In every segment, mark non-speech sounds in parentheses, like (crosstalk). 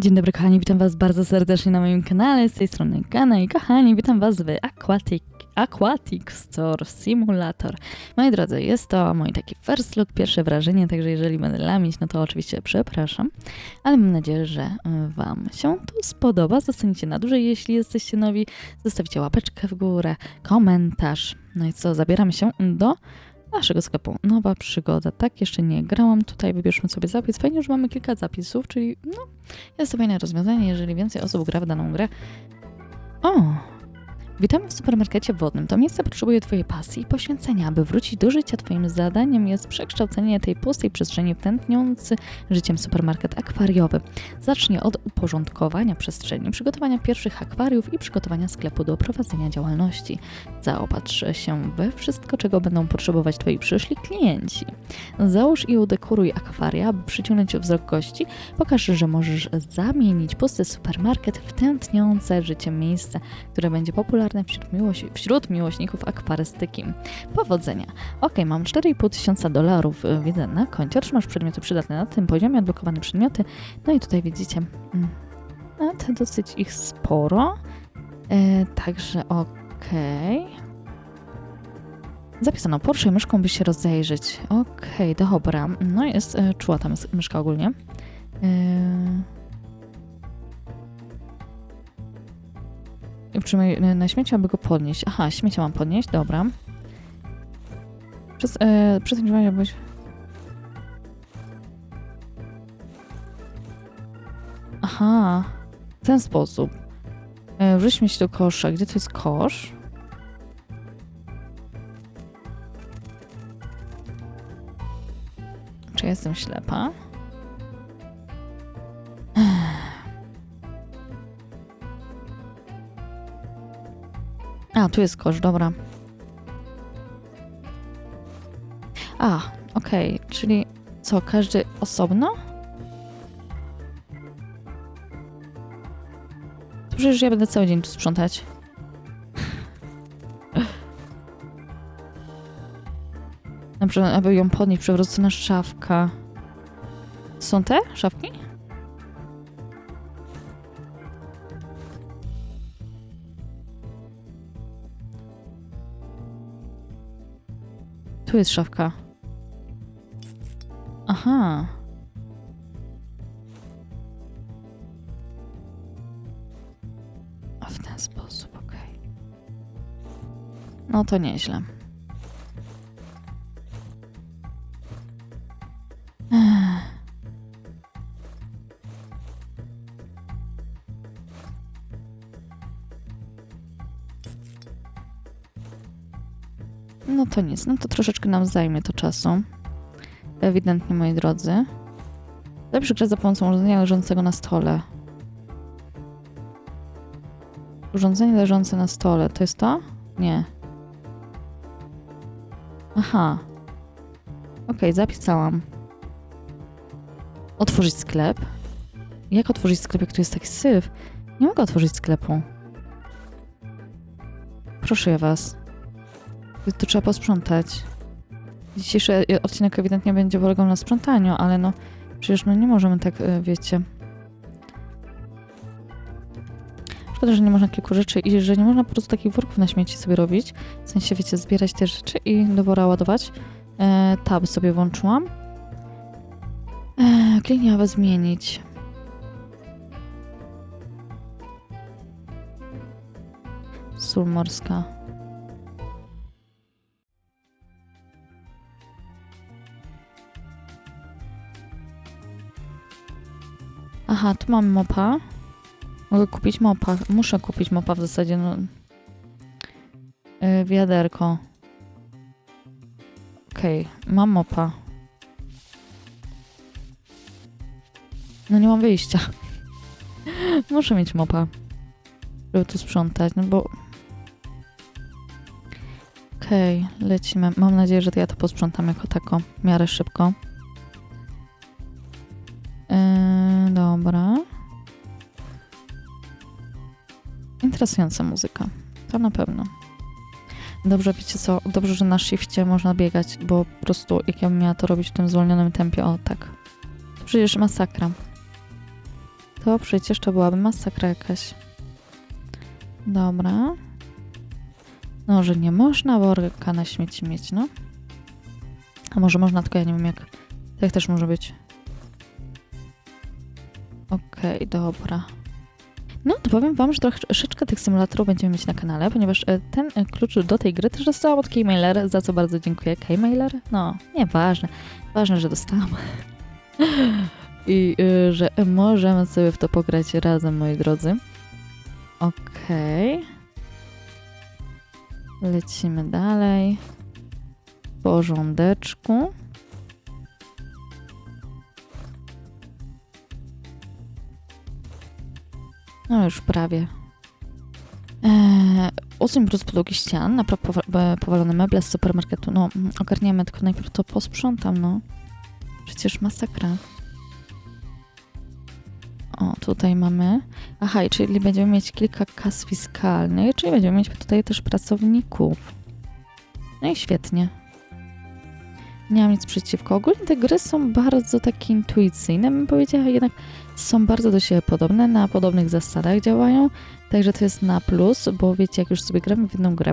Dzień dobry kochani, witam was bardzo serdecznie na moim kanale, z tej strony Gana i kochani, witam was w Aquatic, Aquatic Store Simulator. Moi drodzy, jest to mój taki first look, pierwsze wrażenie, także jeżeli będę lamić, no to oczywiście przepraszam, ale mam nadzieję, że y, wam się to spodoba, zostaniecie na dłużej, jeśli jesteście nowi, zostawicie łapeczkę w górę, komentarz, no i co, zabieramy się do naszego sklepu. Nowa przygoda. Tak, jeszcze nie grałam. Tutaj wybierzmy sobie zapis. Fajnie, że mamy kilka zapisów, czyli no, jest to fajne rozwiązanie, jeżeli więcej osób gra w daną grę. O! Witamy w supermarkecie wodnym. To miejsce potrzebuje Twojej pasji i poświęcenia. Aby wrócić do życia, Twoim zadaniem jest przekształcenie tej pustej przestrzeni w tętniący życiem supermarket akwariowy. Zacznij od uporządkowania przestrzeni, przygotowania pierwszych akwariów i przygotowania sklepu do prowadzenia działalności. Zaopatrz się we wszystko, czego będą potrzebować Twoi przyszli klienci. Załóż i udekoruj akwaria, aby przyciągnąć wzrok gości. Pokaż, że możesz zamienić pusty supermarket w tętniące życie miejsce, które będzie popularne wśród, miłoś wśród miłośników akwarystyki. Powodzenia. Ok, mam 4,5 tysiąca dolarów, y, widzę na koncie. Otrzymasz przedmioty przydatne na tym poziomie, odblokowane przedmioty. No i tutaj widzicie, mm, no, to dosyć ich sporo. E, także okej. Zapisano, poruszaj myszką, by się rozejrzeć. Okej, dobra. No jest, e, czuła tam jest myszka ogólnie. E... Utrzymaj na śmieci, aby go podnieść. Aha, śmiecia mam podnieść, dobra. Przez, e, przez tym byś... Aha, w ten sposób. E, wrzuć do kosza. Gdzie to jest kosz? Czy jestem ślepa? Tu jest kosz, dobra. A, okej, czyli co, każdy osobno? To przecież ja będę cały dzień tu sprzątać. Na przykład, aby ją podnieść, przewrócona szafka. Są te szafki? Tu jest szafka. Aha. A w ten sposób, okej. No to nieźle. To nic, no to troszeczkę nam zajmie to czasu. Ewidentnie, moi drodzy. Lepszy grę za pomocą urządzenia leżącego na stole. Urządzenie leżące na stole, to jest to? Nie. Aha. Okej, zapisałam. Otworzyć sklep? Jak otworzyć sklep, jak tu jest taki syf? Nie mogę otworzyć sklepu. Proszę was. To trzeba posprzątać. Dzisiejszy odcinek ewidentnie będzie polegał na sprzątaniu, ale no przecież my nie możemy tak, e, wiecie. Szkoda, że nie można kilku rzeczy i że nie można po prostu takich worków na śmieci sobie robić. W sensie, wiecie, zbierać te rzeczy i do wora ładować. E, tab sobie włączyłam. E, kliniawę zmienić. Sól morska. Aha, tu mam mopa. Mogę kupić mopa. Muszę kupić mopa w zasadzie, no. Yy, wiaderko. Okej, okay, mam mopa. No nie mam wyjścia. (laughs) Muszę mieć mopa. Żeby tu sprzątać, no bo... Okej, okay, lecimy. Mam nadzieję, że ja to posprzątam jako tako, w miarę szybko. Interesująca muzyka. To na pewno. Dobrze, wiecie co? Dobrze, że na shifcie można biegać, bo po prostu jak ja bym miała to robić w tym zwolnionym tempie, o tak. To przecież masakra. To przecież to byłaby masakra jakaś. Dobra. No, że nie można worka na śmieci mieć, no. A może można, tylko ja nie wiem jak. Tak też może być. Okej, dobra. No, to powiem wam, że troszeczkę tych symulatorów będziemy mieć na kanale, ponieważ e, ten e, klucz do tej gry też dostałam od Keymailer, za co bardzo dziękuję. Keymailer? No, nieważne. Ważne, że dostałam. (laughs) I y, że możemy sobie w to pograć razem, moi drodzy. Okej. Lecimy dalej. W porządeczku. No już prawie. Eee, usuń brud z podłogi ścian, napraw powa- powalone meble z supermarketu. No, mm, ogarniemy, tylko najpierw to posprzątam, no. Przecież masakra. O, tutaj mamy. Aha, i czyli będziemy mieć kilka kas fiskalnych, czyli będziemy mieć tutaj też pracowników. No i świetnie. Nie mam nic przeciwko. Ogólnie te gry są bardzo takie intuicyjne, bym powiedziała, jednak są bardzo do siebie podobne, na podobnych zasadach działają, także to jest na plus, bo wiecie, jak już sobie gramy w jedną grę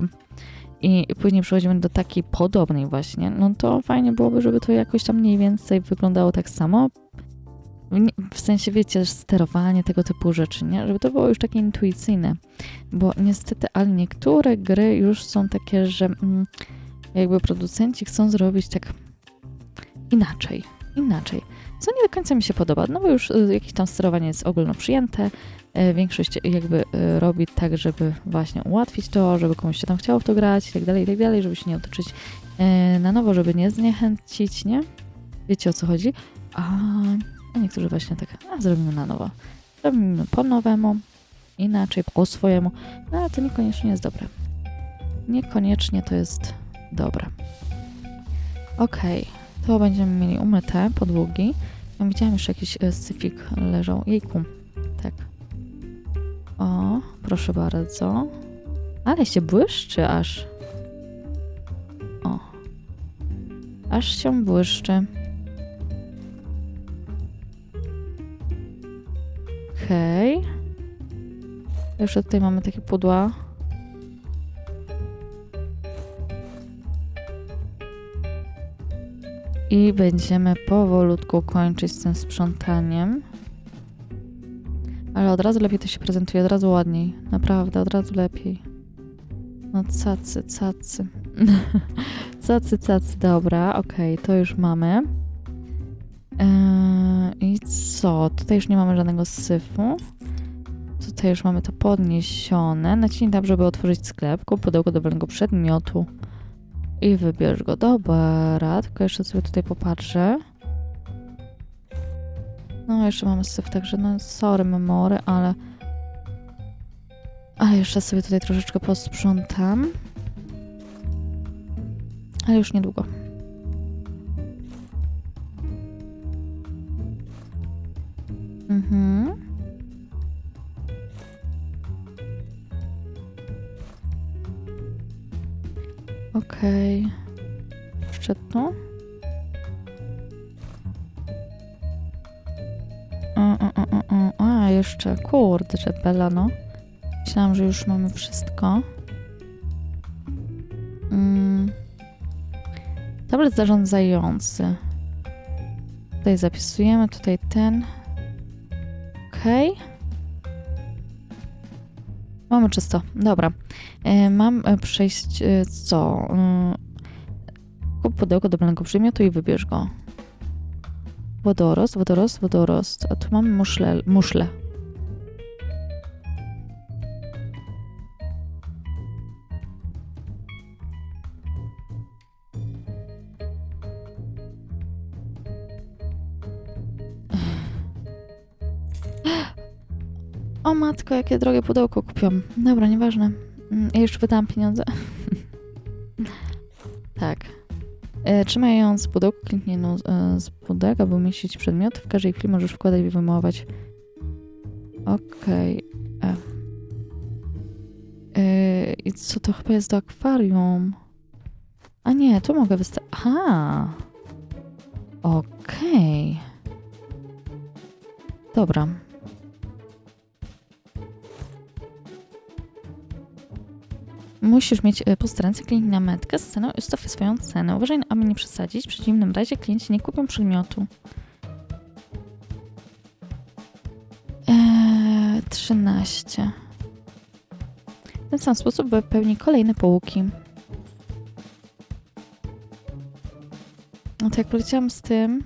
i później przechodzimy do takiej podobnej właśnie, no to fajnie byłoby, żeby to jakoś tam mniej więcej wyglądało tak samo. W sensie, wiecie, sterowanie tego typu rzeczy, nie? Żeby to było już takie intuicyjne. Bo niestety, ale niektóre gry już są takie, że mm, jakby producenci chcą zrobić tak inaczej. Inaczej. Co nie do końca mi się podoba, no bo już y, jakieś tam sterowanie jest ogólno przyjęte. y, Większość jakby y, robi tak, żeby właśnie ułatwić to, żeby komuś się tam chciało w to grać i tak dalej, i tak dalej, żeby się nie otoczyć na nowo, żeby nie zniechęcić, nie? Wiecie o co chodzi? A, niektórzy właśnie tak, a zrobimy na nowo. Robimy po nowemu, inaczej, po swojemu, no ale to niekoniecznie jest dobre. Niekoniecznie to jest dobre. Okej, to będziemy mieli umyte podłogi. Ja widziałam jeszcze jakiś e, syfik leżał. Jejku, tak. O, proszę bardzo. Ale się błyszczy aż. O. Aż się błyszczy. Okej. Jeszcze tutaj mamy takie pudła. I będziemy powolutku kończyć z tym sprzątaniem. Ale od razu lepiej to się prezentuje, od razu ładniej. Naprawdę, od razu lepiej. No cacy, cacy. (laughs) cacy, cacy, dobra, okej, to już mamy. Eee, I co? Tutaj już nie mamy żadnego syfu. Tutaj już mamy to podniesione. Naciśnij tab, żeby otworzyć sklep. Kup pudełko dowolnego przedmiotu. I wybierz go. Dobra, tylko jeszcze sobie tutaj popatrzę. No, jeszcze mamy syf, także no sorry memory, ale... Ale jeszcze sobie tutaj troszeczkę posprzątam. Ale już niedługo. Mhm. Okej. Jeszcze tu. A, jeszcze, kurde, Bella, no. Myślałam, że już mamy wszystko. Mm. Tablet zarządzający. Tutaj zapisujemy, tutaj ten. Okej. Mamy czysto, dobra. E, mam e, przejść e, co? Kup pudełko dowolnego przedmiotu i wybierz go. Wodorost, wodorost, wodorost. A tu mamy muszle. muszle. Matko, jakie drogie pudełko kupiłam. Dobra, nieważne. Mm, Ja już wydałam pieniądze. (laughs) tak. E, trzymając pudełko klikniętą e, z pudełka, aby umieścić przedmiot, w każdej chwili możesz wkładać i wyjmować. Okej. E. E, I co to chyba jest do akwarium? A nie, tu mogę wystawić. Aha. Okej. Dobra. Musisz mieć y, puste ręce, kliknij na metkę z ceną i ustaw swoją cenę. Uważaj, aby nie przesadzić, w przeciwnym razie klienci nie kupią przedmiotu. Eee, 13. W ten sam sposób wypełni kolejne półki. No to jak poleciałam z tym,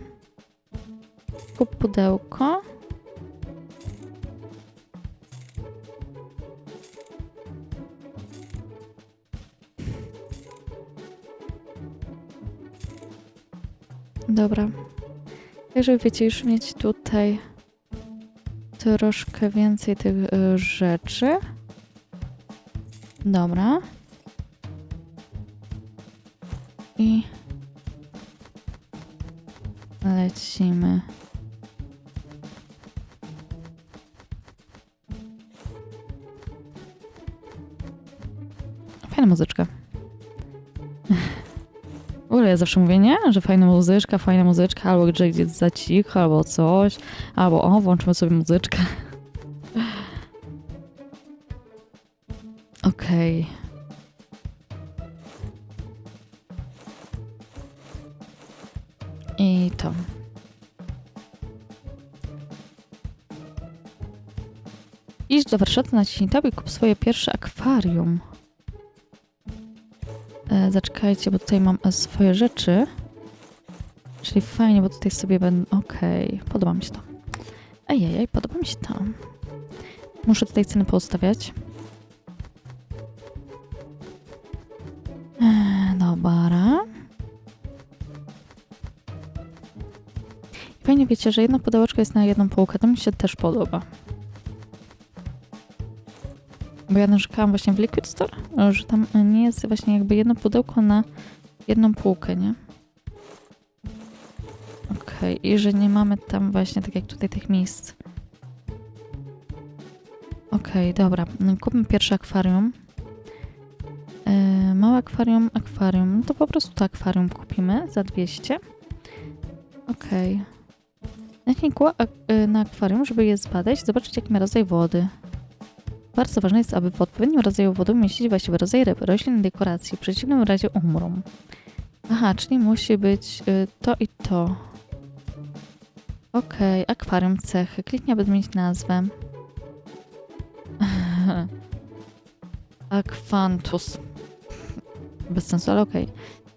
kup pudełko. Dobra. Także wiecie, już mieć tutaj troszkę więcej tych y, rzeczy. Dobra. I lecimy. Fajna muzyczka. Ja zawsze mówię, nie? Że fajna muzyczka, fajna muzyczka, albo że gdzieś za cicho, albo coś, albo o, włączymy sobie muzyczkę. (laughs) Okej. I to. Idź do warsztatu, naciśnij tab i kup swoje pierwsze akwarium. Zaczekajcie, bo tutaj mam e, swoje rzeczy. Czyli fajnie, bo tutaj sobie będę... Okej, podoba mi się to. Ejej, podoba mi się to. Muszę tutaj ceny poustawiać. Eee, dobra. Fajnie wiecie, że jedna pudełeczka jest na jedną półkę. To mi się też podoba. Bo ja narzekałam właśnie w Liquid Store, że tam nie jest właśnie jakby jedno pudełko na jedną półkę, nie? Okej, i że nie mamy tam właśnie tak jak tutaj tych miejsc. Okej, dobra. Kupmy pierwsze akwarium. Yy, małe akwarium, akwarium. No to po prostu to akwarium kupimy za 200. Okej. Naciśnij kół ak- y, na akwarium, żeby je zbadać, zobaczyć jaki ma rodzaj wody. Bardzo ważne jest, aby w odpowiednim rodzaju wody umieścić właściwy rodzaj ryb, roślin i dekoracji. W przeciwnym razie umrą. Aha, czyli musi być y, to i to. Okej, akwarium cechy. Kliknij, aby zmienić nazwę. (laughs) Akwantus. Bez sensu, ale okej.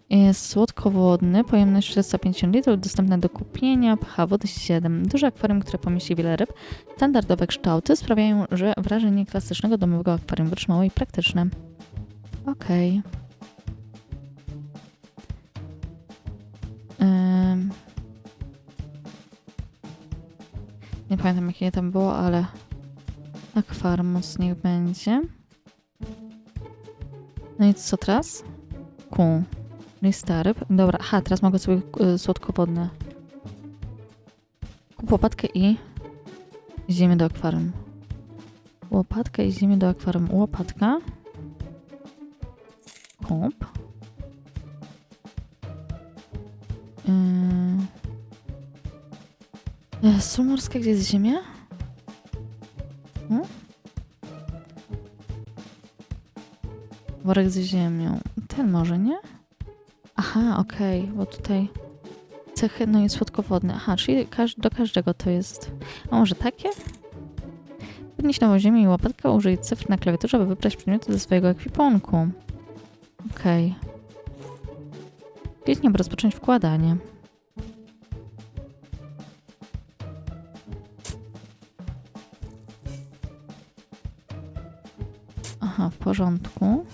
Jest słodkowodny, pojemność 450 litrów, dostępne do kupienia, pH wody 7. Duże akwarium, które pomieści wiele ryb. Standardowe kształty sprawiają, że wrażenie klasycznego domowego akwarium wytrzymałe i praktyczne. Okej. Ym. Nie pamiętam jakie tam było, ale akwarmus niech będzie. No i co teraz? Ku. Lista ryb. Dobra, aha, teraz mogę sobie y, słodkowodne. Kup łopatkę i idziemy do akwarium. Łopatkę i idziemy do akwarium. Łopatka. Kup. Yy. Sól morska, gdzie jest ziemia? Hmm? Worek z ziemią. Ten może, nie? Aha, okej, bo tutaj cechy, no i słodkowodne. Aha, czyli każ do każdego to jest. A może takie? Podnieś nową ziemię i łopatkę, użyj cyfr na klawiaturze, aby wybrać przedmioty ze swojego ekwipunku. Okej. Kliknij, aby rozpocząć wkładanie. Aha, w porządku.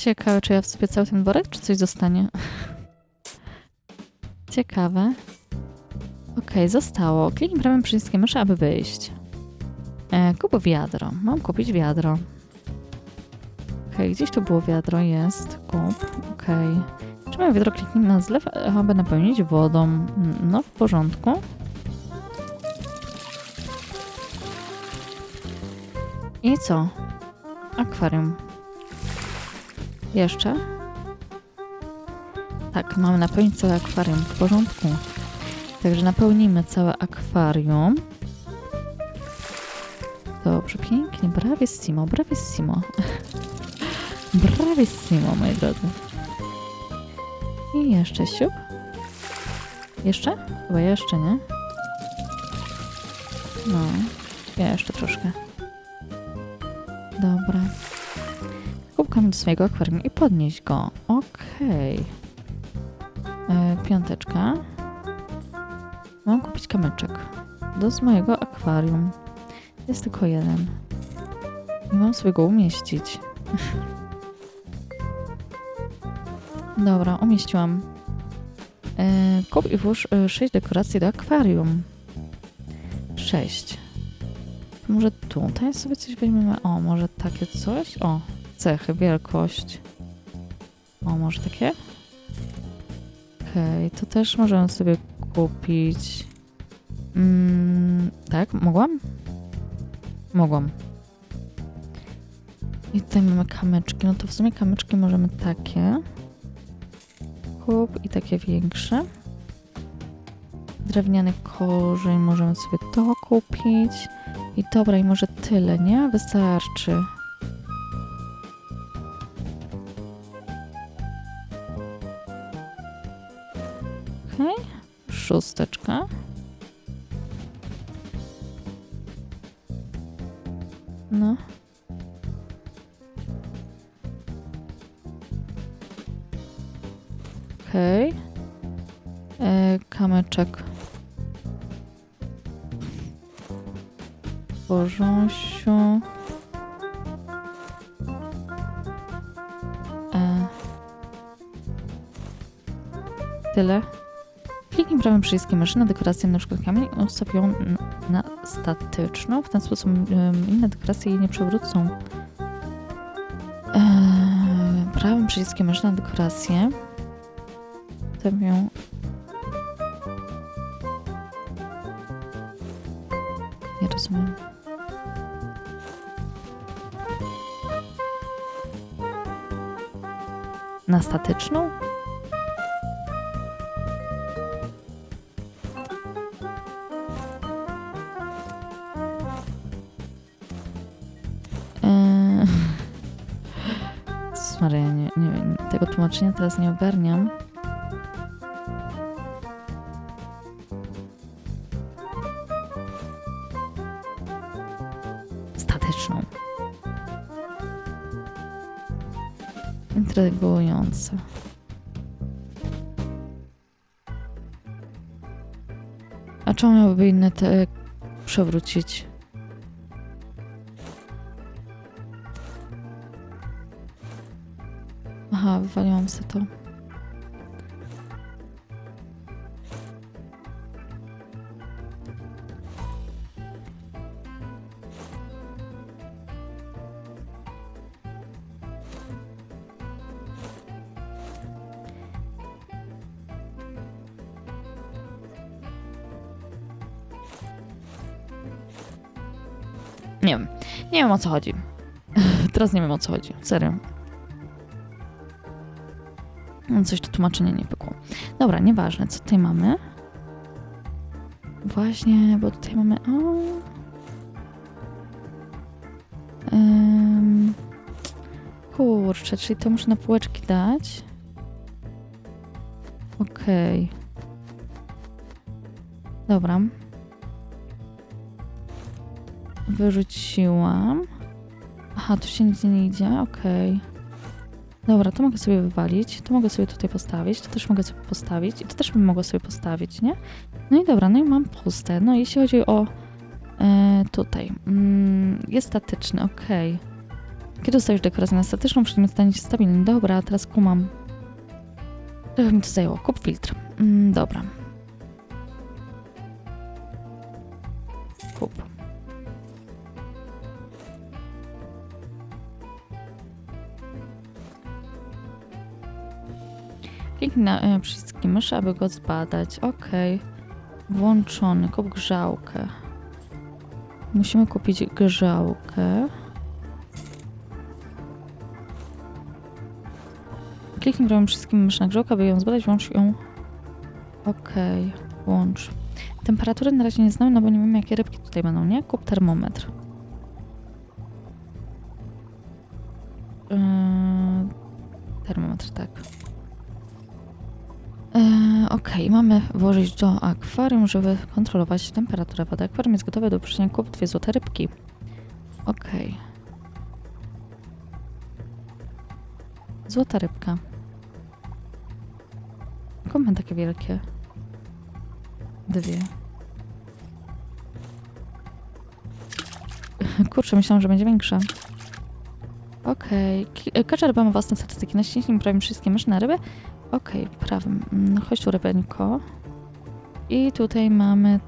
Ciekawe, czy ja wsypię cały ten worek, czy coś zostanie. Ciekawe. Okej, zostało. Kliknij prawym przyciskiem myszy, aby wyjść. E, kup wiadro. Mam kupić wiadro. Okej, gdzieś tu było wiadro, jest. Kup. Okej. Trzymaj wiadro, kliknij na zlew, aby napełnić wodą. Mm, No, w porządku. I co? Akwarium. Jeszcze? Tak, mamy napełnić całe akwarium. W porządku. Także napełnimy całe akwarium. Dobrze, pięknie. Bravissimo, bravissimo. (laughs) Bravissimo, moi drodzy. I jeszcze siup. Jeszcze? Chyba jeszcze, nie? No, jeszcze troszkę. Dobra. Kubkami do swojego akwarium i podnieść go. Okej. E, Piąteczka. Mam kupić kamyczek. Do z mojego akwarium. Jest tylko jeden. Nie mam sobie go umieścić. (laughs) Dobra, umieściłam. E, kup i włóż e, sześć dekoracji do akwarium. Sześć. Może tutaj sobie coś weźmiemy? O, może takie coś? O, cechy, wielkość. O, może takie? Okej, to też możemy sobie kupić. Mm, tak, mogłam? Mogłam. I tutaj mamy kamyczki. No to w sumie kamyczki możemy takie. Kup i takie większe. Drewniany korzeń możemy sobie to kupić. I dobra, i może tyle, nie? Wystarczy. Szósteczka. No. Okej. E, Kamyczek. Bożosiu. E. Tyle. Kliknij prawym przyciskiem myszy na dekorację na przykład kamień i ją na statyczną. W ten sposób inne dekoracje jej nie przewrócą. Eee, prawym przyciskiem myszy na dekorację. Ustaw Nie rozumiem. Na statyczną? Tłumaczenia teraz nie ogarniam. statyczną. Intrygujące. A czemu miałyby inne te przewrócić? To. Nie wiem. Nie wiem o co chodzi. (laughs) Teraz nie wiem o co chodzi. Serio. No, Coś to tłumaczenie nie pykło. Dobra, nieważne. Co tutaj mamy? Właśnie, bo tutaj mamy... O. Kurczę, czyli to muszę na półeczki dać. Okej. Dobra. Wyrzuciłam. Aha, tu się nigdzie nie idzie, okej. Dobra, to mogę sobie wywalić, to mogę sobie tutaj postawić, to też mogę sobie postawić i to też bym mogła sobie postawić, nie? No i dobra, no i mam puste. No jeśli chodzi o e, tutaj, mm, jest statyczny, okej. Kiedy ustawisz dekorację na statyczną, przedmiot stanie się stabilny. Dobra, teraz kumam. Trochę mi to zajęło. Kup filtr. Mm, dobra. Na y, przyciski myszy, aby go zbadać. Ok. Włączony. Kup grzałkę. Musimy kupić grzałkę. Kliknij prawym wszystkim mysz na grzałkę, aby ją zbadać. Włącz ją. Ok. Włącz. Temperatury na razie nie znamy, no bo nie wiem jakie rybki tutaj będą, nie? Kup termometr. Yy, termometr, tak. Okej, mamy włożyć do akwarium, żeby kontrolować temperaturę wody. Akwarium jest gotowe do uproszczenia kup dwie złote rybki. Okej. Złota rybka. Skąd takie wielkie? Dwie. Kurczę, myślałam, że będzie większa. Okej. Okay. Każda ryba ma własne statystyki. Na ściśnieniu prawie wszystkie na ryby. Okej, prawym. No chodź tu, rybeńko. I tutaj mamy...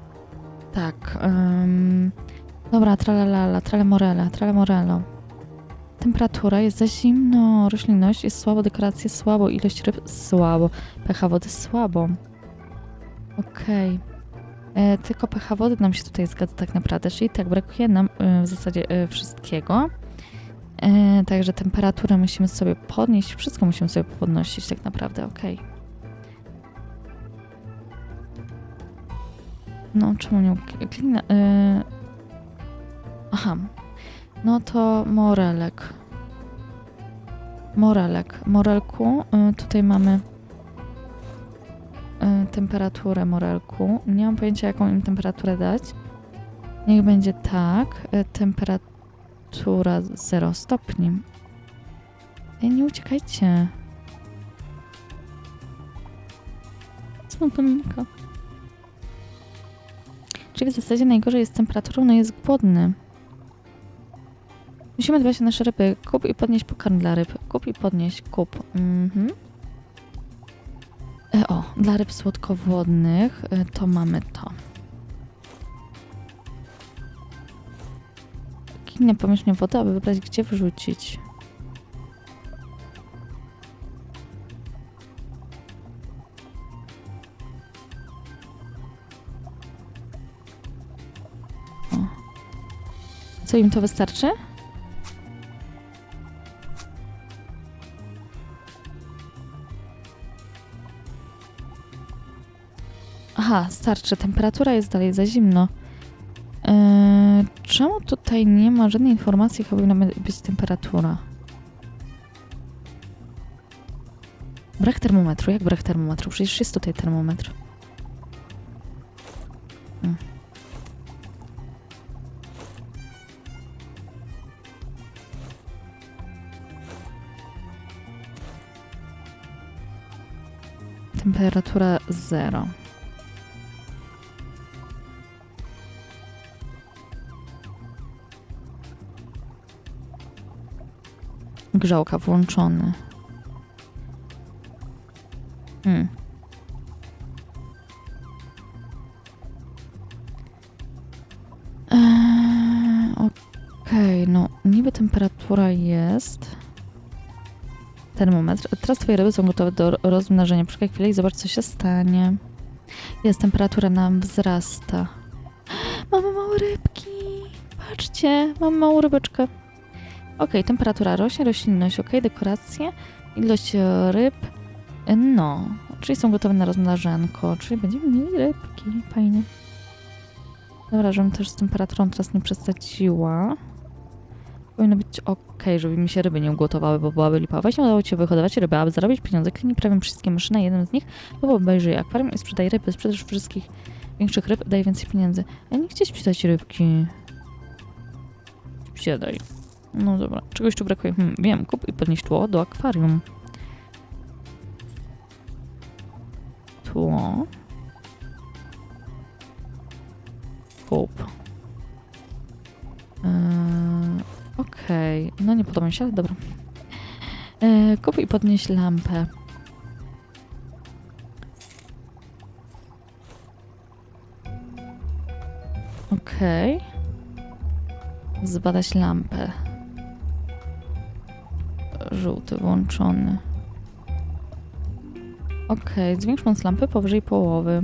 Tak. Um, dobra, tralalala, tralemorele, tralemorelo. Temperatura jest za zimno, roślinność jest słabo, dekoracje słabo, ilość ryb słabo, pH wody słabo. Okej. E, Tylko pH wody nam się tutaj zgadza tak naprawdę, czyli tak, brakuje nam e, w zasadzie e, wszystkiego. E, Także temperaturę musimy sobie podnieść, wszystko musimy sobie podnosić tak naprawdę, okej. No, czemu nie... Klina... E... Aha. No to morelek. Morelek. Morelku, y, tutaj mamy y, temperaturę morelku. Nie mam pojęcia, jaką im temperaturę dać. Niech będzie tak. y, Temperatura 0 stopni. Ej, nie uciekajcie. Smutna minka. Czyli w zasadzie najgorzej jest z temperaturą, no jest głodny. Musimy dbać o nasze ryby. Kup i podnieść pokarm dla ryb. Kup i podnieść. Kup. Mhm. E, o, dla ryb słodkowodnych e, to mamy to. Inne pomieszczenie wody, aby wybrać gdzie wrzucić. O. Co im to wystarczy? Aha, starczy. Temperatura jest dalej za zimno. Tutaj nie ma żadnej informacji, jaka powinna być temperatura? Brak termometru. Jak brak termometru? Przecież jest tutaj termometr. Hmm. Temperatura 0. Grzałka włączony. Hmm. Eee, Okej, no niby temperatura jest. Termometr. Teraz twoje ryby są gotowe do rozmnażenia. Poczekaj chwilę i zobacz, co się stanie. Jest, temperatura nam wzrasta. (gasps) Mamy małe rybki. Patrzcie, mamy małą rybeczkę. Ok, temperatura rośnie, roślinność ok, dekoracje, ilość e, ryb, e, no, czyli są gotowe na rozmnażanko, czyli będziemy mieli rybki, fajnie. Dobra, żebym też z temperaturą teraz nie przesadziła. Powinno być ok, żeby mi się ryby nie ugotowały, bo byłaby lipa. Właśnie udało Ci się wyhodować ryby, aby zarobić pieniądze. Kliknij prawie wszystkie myszy na jeden z nich, lub obejrzyj akwarium i sprzedaj ryby. Sprzedaż wszystkich większych ryb daje więcej pieniędzy. A nie chcieć sprzedać rybki. Sprzedaj. No dobra, czegoś tu brakuje. Hmm, wiem, kup i podnieś tło do akwarium. Tło. Kup. Eee, Okej, no nie podoba mi się, ale dobra. Eee, kup i podnieś lampę. Okej. Zbadać lampę żółty włączony. Ok, zwiększ moc lampy powyżej połowy.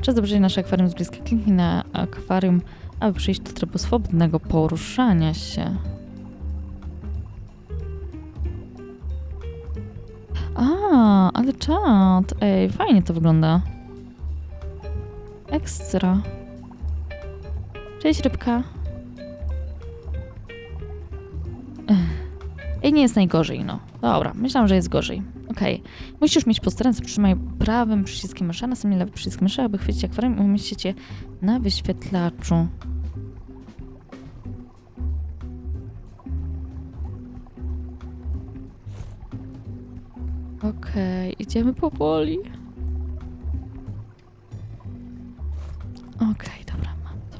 Czas zobaczyć nasze akwarium z bliska. Kliknij na akwarium, aby przejść do trybu swobodnego poruszania się. A, ale czad. Ej, fajnie to wygląda. Ekstra. Cześć, rybka. Ej, nie jest najgorzej, no. Dobra, myślałam, że jest gorzej. Okej. Musisz mieć po stronę, przytrzymaj prawym przyciskiem myszy, a następnie lewy przycisk myszy, aby chwycić akwarium i umieścić je na wyświetlaczu. Okej, idziemy powoli. Okej, dobra, mam to.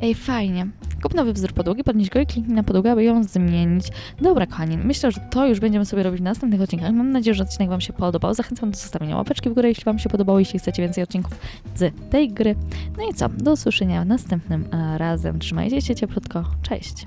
Ej, fajnie. Kup nowy wzór podłogi, podnieś go i kliknij na podłogę, aby ją zmienić. Dobra, kochani, myślę, że to już będziemy sobie robić w następnych odcinkach. Mam nadzieję, że odcinek Wam się podobał. Zachęcam do zostawienia łapeczki w górę, jeśli Wam się podobało, jeśli chcecie więcej odcinków z tej gry. No i co, do usłyszenia następnym e, razem. Trzymajcie się cieplutko. Cześć!